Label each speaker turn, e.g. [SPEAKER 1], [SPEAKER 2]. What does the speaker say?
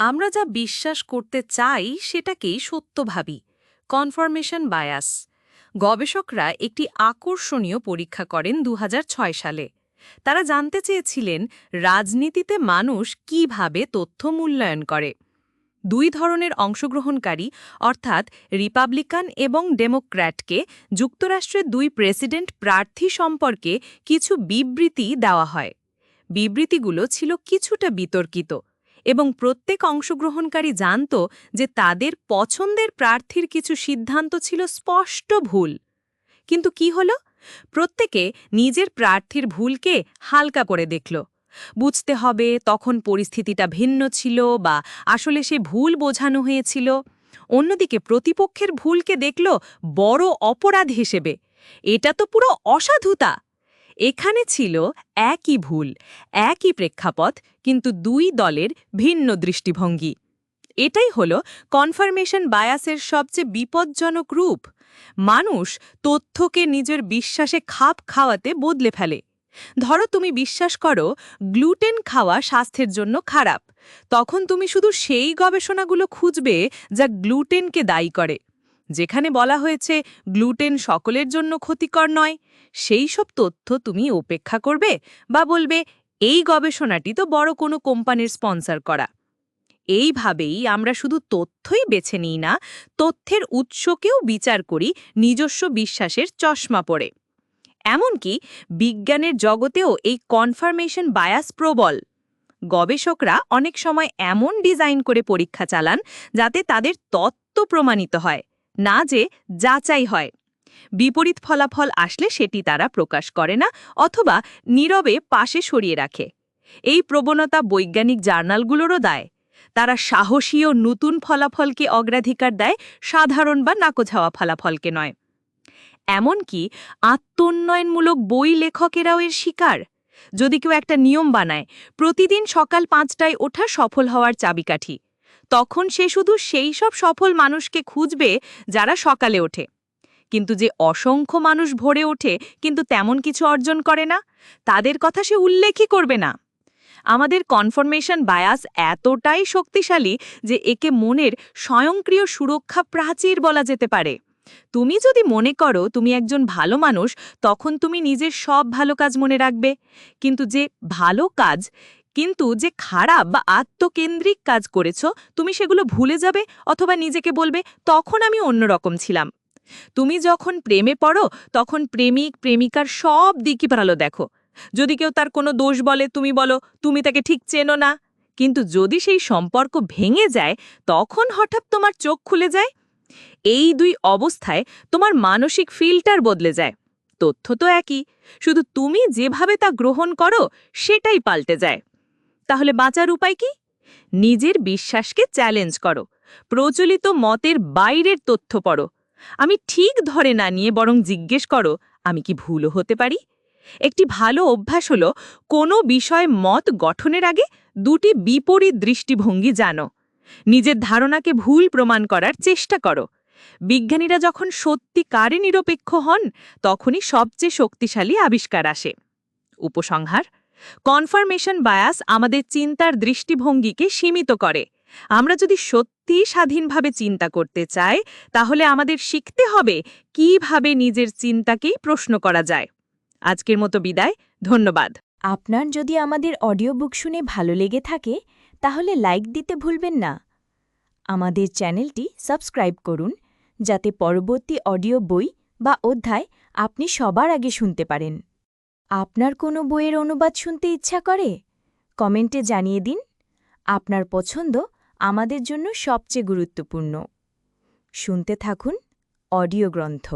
[SPEAKER 1] আমরা যা বিশ্বাস করতে চাই সেটাকেই সত্য ভাবি। কনফার্মেশন বায়াস গবেষকরা একটি আকর্ষণীয় পরীক্ষা করেন দু হাজার ছয় সালে। তারা জানতে চেয়েছিলেন রাজনীতিতে মানুষ কীভাবে তথ্য মূল্যায়ন করে। দুই ধরনের অংশগ্রহণকারী, অর্থাৎ রিপাবলিকান এবং ডেমোক্র্যাটকে যুক্তরাষ্ট্রের দুই প্রেসিডেন্ট প্রার্থী সম্পর্কে কিছু বিবৃতি দেওয়া হয়। বিবৃতিগুলো ছিল কিছুটা বিতর্কিত। এবং প্রত্যেক অংশগ্রহণকারী জানত যে তাদের পছন্দের প্রার্থীর কিছু সিদ্ধান্ত ছিল স্পষ্ট ভুল। কিন্তু কি হল? প্রত্যেকে নিজের প্রার্থীর ভুলকে হালকা করে দেখল। বুঝতে হবে তখন পরিস্থিতিটা ভিন্ন ছিল বা আসলে সে ভুল বোঝানো হয়েছিল। অন্যদিকে প্রতিপক্ষের ভুলকে দেখল বড় অপরাধ হিসেবে। এটা তো পুরো অসাধুতা! এখানে ছিল একই ভুল, একই প্রেক্ষাপট, কিন্তু দুই দলের ভিন্ন দৃষ্টিভঙ্গি। এটাই হল কনফার্মেশন বায়াসের সবচেয়ে বিপজ্জনক রূপ। মানুষ তথ্যকে নিজের বিশ্বাসে খাপ খাওয়াতে বদলে ফেলে। ধরো তুমি বিশ্বাস করো গ্লুটেন খাওয়া স্বাস্থ্যের জন্য খারাপ। তখন তুমি শুধু সেই গবেষণাগুলো খুঁজবে যা গ্লুটেনকে দায়ী করে। যেখানে বলা হয়েছে, গ্লুটেন সকলের জন্য ক্ষতিকর নয়। সেই সব তথ্য তুমি উপেক্ষা করবে বা বলবে, এই গবেষণাটি তো বড় কোনো কোম্পানির স্পন্সর করা। এইভাবেই আমরা শুধু তথ্যই বেছে নিই না, তথ্যের উৎসকেও বিচার করি নিজস্ব বিশ্বাসের চশমা পড়ে এমনকি বিজ্ঞানের জগতেও এই কনফার্মেশন বায়াস প্রবল। গবেষকরা অনেক সময় এমন ডিজাইন করে পরীক্ষা চালান যাতে তাদের তত্ত্ব প্রমাণিত হয়। না যে যাচাই হয়। বিপরীত ফলাফল আসলে সেটি তারা প্রকাশ করে না অথবা নীরবে পাশে সরিয়ে রাখে। এই প্রবণতা বৈজ্ঞানিক জার্নালগুলোরও দায়। তারা সাহসী ও নতুন ফলাফলকে অগ্রাধিকার দেয় সাধারণ বা নাকচ নাকোঝাওয়া ফলাফলকে নয়। এমনকি আত্মোন্নয়নমূলক বই লেখকেরাও এর শিকার। যদি কেউ একটা নিয়ম বানায়, প্রতিদিন সকাল পাঁচটায় ওঠা সফল হওয়ার চাবিকাঠি। তখন সে শুধু সেই সব সফল মানুষকে খুঁজবে যারা সকালে ওঠে। কিন্তু যে অসংখ্য মানুষ ভরে ওঠে কিন্তু তেমন কিছু অর্জন করে না, তাদের কথা সে উল্লেখই করবে না। আমাদের কনফরমেশন বায়াস এতটাই শক্তিশালী যে একে মনের স্বয়ংক্রিয় সুরক্ষা প্রাচীর বলা যেতে পারে। তুমি যদি মনে করো তুমি একজন ভালো মানুষ, তখন তুমি নিজের সব ভালো কাজ মনে রাখবে। কিন্তু যে ভালো কাজ কিন্তু যে খারাপ বা আত্মকেন্দ্রিক কাজ করেছ, তুমি সেগুলো ভুলে যাবে অথবা নিজেকে বলবে, তখন আমি অন্যরকম ছিলাম। তুমি যখন প্রেমে পড়ো, তখন প্রেমিক, প্রেমিকার সব দিকই ভালো দেখো। যদি কেউ তার কোনো দোষ বলে, তুমি বলো, তুমি তাকে ঠিক চেনো না। কিন্তু যদি সেই সম্পর্ক ভেঙে যায়, তখন হঠাৎ তোমার চোখ খুলে যায়। এই দুই অবস্থায় তোমার মানসিক ফিল্টার বদলে যায়। তথ্য তো একই, শুধু তুমি যেভাবে তা গ্রহণ করো, সেটাই পাল্টে যায়। তাহলে বাঁচার উপায় কি? নিজের বিশ্বাসকে চ্যালেঞ্জ করো। প্রচলিত মতের বাইরের তথ্য পড়ো। আমি ঠিক ধরে না নিয়ে বরং জিজ্ঞেস করো, আমি কি ভুলও হতে পারি? একটি ভালো অভ্যাস হল, কোনো বিষয় মত গঠনের আগে দুটি বিপরীত দৃষ্টিভঙ্গি জানো। নিজের ধারণাকে ভুল প্রমাণ করার চেষ্টা করো। বিজ্ঞানীরা যখন সত্যিকারে নিরপেক্ষ হন, তখনই সবচেয়ে শক্তিশালী আবিষ্কার আসে। উপসংহার কনফার্মেশন বায়াস আমাদের চিন্তার দৃষ্টিভঙ্গিকে সীমিত করে। আমরা যদি সত্যি স্বাধীনভাবে চিন্তা করতে চাই, তাহলে আমাদের শিখতে হবে কীভাবে নিজের চিন্তাকেই প্রশ্ন করা যায়। আজকের মতো বিদায়, ধন্যবাদ।
[SPEAKER 2] আপনার যদি আমাদের অডিও বুক শুনে ভালো লেগে থাকে, তাহলে লাইক দিতে ভুলবেন না। আমাদের চ্যানেলটি সাবস্ক্রাইব করুন, যাতে পরবর্তী অডিও বই বা অধ্যায় আপনি সবার আগে শুনতে পারেন। আপনার কোনো বইয়ের অনুবাদ শুনতে ইচ্ছা করে? কমেন্টে জানিয়ে দিন। আপনার পছন্দ আমাদের জন্য সবচেয়ে গুরুত্বপূর্ণ। শুনতে থাকুন অডিও গ্রন্থ।